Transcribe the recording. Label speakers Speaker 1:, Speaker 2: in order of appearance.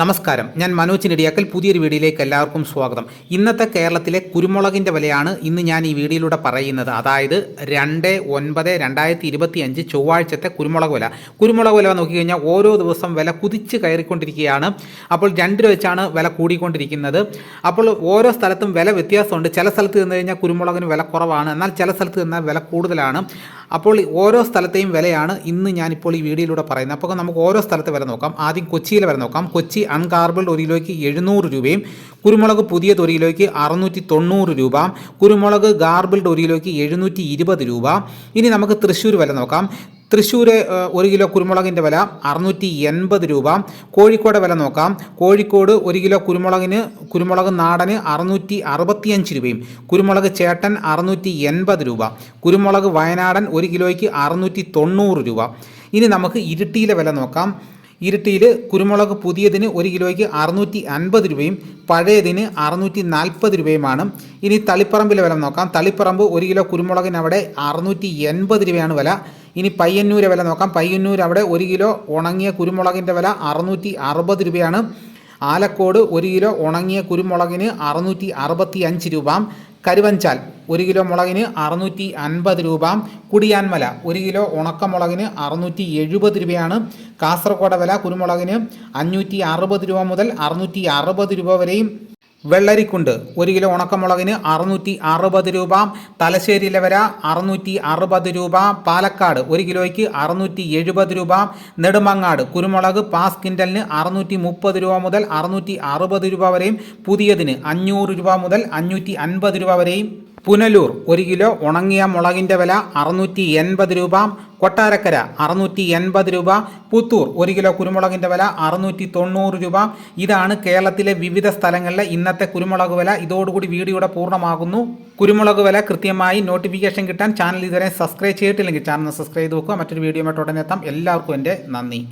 Speaker 1: നമസ്കാരം. ഞാൻ മനോജ് നെടിയാക്കൽ. പുതിയൊരു വീഡിയോയിലേക്ക് എല്ലാവർക്കും സ്വാഗതം. ഇന്നത്തെ കേരളത്തിലെ കുരുമുളകിന്റെ വിലയാണ് ഇന്ന് ഞാൻ ഈ വീഡിയോയിലൂടെ പറയുന്നത്. അതായത് രണ്ട് ഒൻപത് രണ്ടായിരത്തി ഇരുപത്തി അഞ്ച് ചൊവ്വാഴ്ചത്തെ കുരുമുളക് വില. കുരുമുളക് വില നോക്കിക്കഴിഞ്ഞാൽ ഓരോ ദിവസം വില കുതിച്ച് കയറിക്കൊണ്ടിരിക്കുകയാണ്. അപ്പോൾ രണ്ട് രൂപ വെച്ചാണ് വില കൂടിക്കൊണ്ടിരിക്കുന്നത്. അപ്പോൾ ഓരോ സ്ഥലത്തും വില വ്യത്യാസമുണ്ട്. ചില സ്ഥലത്ത് നിന്ന് കഴിഞ്ഞാൽ കുരുമുളകിന് വില കുറവാണ്. എന്നാൽ ചില സ്ഥലത്ത് നിന്നാൽ വില കൂടുതലാണ്. അപ്പോൾ ഓരോ സ്ഥലത്തെയും വിലയാണ് ഇന്ന് ഞാനിപ്പോൾ ഈ വീഡിയോയിലൂടെ പറയുന്നത്. അപ്പോൾ നമുക്ക് ഓരോ സ്ഥലത്തെ വില നോക്കാം. ആദ്യം കൊച്ചിയിലെ വില നോക്കാം. കൊച്ചി അൺകാർബിൾഡ് ഒരു കിലോയ്ക്ക് എഴുന്നൂറ് രൂപയും കുരുമുളക് പുതിയത് ഒരു കിലോയ്ക്ക് അറുന്നൂറ്റി തൊണ്ണൂറ് രൂപ കുരുമുളക് ഗാർബിൾഡ് ഒരു കിലോയ്ക്ക് എഴുന്നൂറ്റി ഇരുപത് രൂപ. ഇനി നമുക്ക് തൃശ്ശൂർ വില നോക്കാം. തൃശ്ശൂർ ഒരു കിലോ കുരുമുളകിന്റെ വില അറുന്നൂറ്റി എൺപത് രൂപ. കോഴിക്കോട് വില നോക്കാം. കോഴിക്കോട് ഒരു കിലോ കുരുമുളകിന് കുരുമുളക് നാടന് അറുന്നൂറ്റി അറുപത്തിയഞ്ച് രൂപയും കുരുമുളക് ചേട്ടൻ അറുന്നൂറ്റി എൺപത് രൂപ. കുരുമുളക് വയനാടൻ ഒരു കിലോയ്ക്ക് അറുന്നൂറ്റി തൊണ്ണൂറ് രൂപ. ഇനി നമുക്ക് ഇരുട്ടിയിലെ വില നോക്കാം. ഇരുട്ടിയിൽ കുരുമുളക് പുതിയതിന് ഒരു കിലോയ്ക്ക് അറുന്നൂറ്റി അൻപത് രൂപയും പഴയതിന് അറുന്നൂറ്റി നാൽപ്പത് രൂപയുമാണ്. ഇനി തളിപ്പറമ്പിലെ വില നോക്കാം. തളിപ്പറമ്പ് ഒരു കിലോ കുരുമുളകിന് അവിടെ അറുന്നൂറ്റി എൺപത് രൂപയാണ് വില. ഇനി പയ്യന്നൂരെ വില നോക്കാം. പയ്യന്നൂർ അവിടെ ഒരു കിലോ ഉണങ്ങിയ കുരുമുളകിന്റെ വില അറുന്നൂറ്റി അറുപത് രൂപയാണ്. ആലക്കോട് ഒരു കിലോ ഉണങ്ങിയ കുരുമുളകിന് അറുന്നൂറ്റി അറുപത്തി അഞ്ച് രൂപ. കരുവഞ്ചാൽ ഒരു കിലോ മുളകിന് അറുന്നൂറ്റി അൻപത് രൂപ. കുടിയാൻമല ഒരു കിലോ ഉണക്കമുളകിന് അറുന്നൂറ്റി എഴുപത് രൂപയാണ്. കാസർഗോഡ് വില കുരുമുളകിന് അഞ്ഞൂറ്റി അറുപത് രൂപ മുതൽ അറുന്നൂറ്റി അറുപത് രൂപ വരെയും വെള്ളരിക്കുണ്ട്. ഒരു കിലോ ഉണക്കമുളകിന് അറുന്നൂറ്റി അറുപത് രൂപ തലശ്ശേരി വര അറുന്നൂറ്റി അറുപത് രൂപ പാലക്കാട് ഒരു കിലോയ്ക്ക് അറുന്നൂറ്റി എഴുപത് രൂപ നെടുമങ്ങാട് കുരുമുളക് പാസ് കിൻഡലിന് അറുന്നൂറ്റി മുപ്പത് രൂപ മുതൽ അറുന്നൂറ്റി അറുപത് രൂപ വരെയും പുതിയതിന് അഞ്ഞൂറ് രൂപ മുതൽ അഞ്ഞൂറ്റി അൻപത് രൂപ വരെയും പുനലൂർ ഒരു കിലോ ഉണങ്ങിയ മുളകിന്റെ വില അറുന്നൂറ്റി എൺപത് രൂപ കൊട്ടാരക്കര അറുന്നൂറ്റി എൺപത് രൂപ പുത്തൂർ ഒരു കിലോ കുരുമുളകിന്റെ വില അറുന്നൂറ്റി തൊണ്ണൂറ് രൂപ. ഇതാണ് കേരളത്തിലെ വിവിധ സ്ഥലങ്ങളിലെ ഇന്നത്തെ കുരുമുളക് വില. ഇതോടുകൂടി വീഡിയോയുടെ പൂർണമാകുന്നു. കുരുമുളക് വില കൃത്യമായി നോട്ടിഫിക്കേഷൻ കിട്ടാൻ ചാനൽ ഇതുവരെ സബ്സ്ക്രൈബ് ചെയ്തിട്ടില്ലെങ്കിൽ ചാനൽ സബ്സ്ക്രൈബ് ചെയ്ത് വെക്കുക. മറ്റൊരു വീഡിയോ ഉടനെ എത്താം. എല്ലാവർക്കും എന്റെ നന്ദി.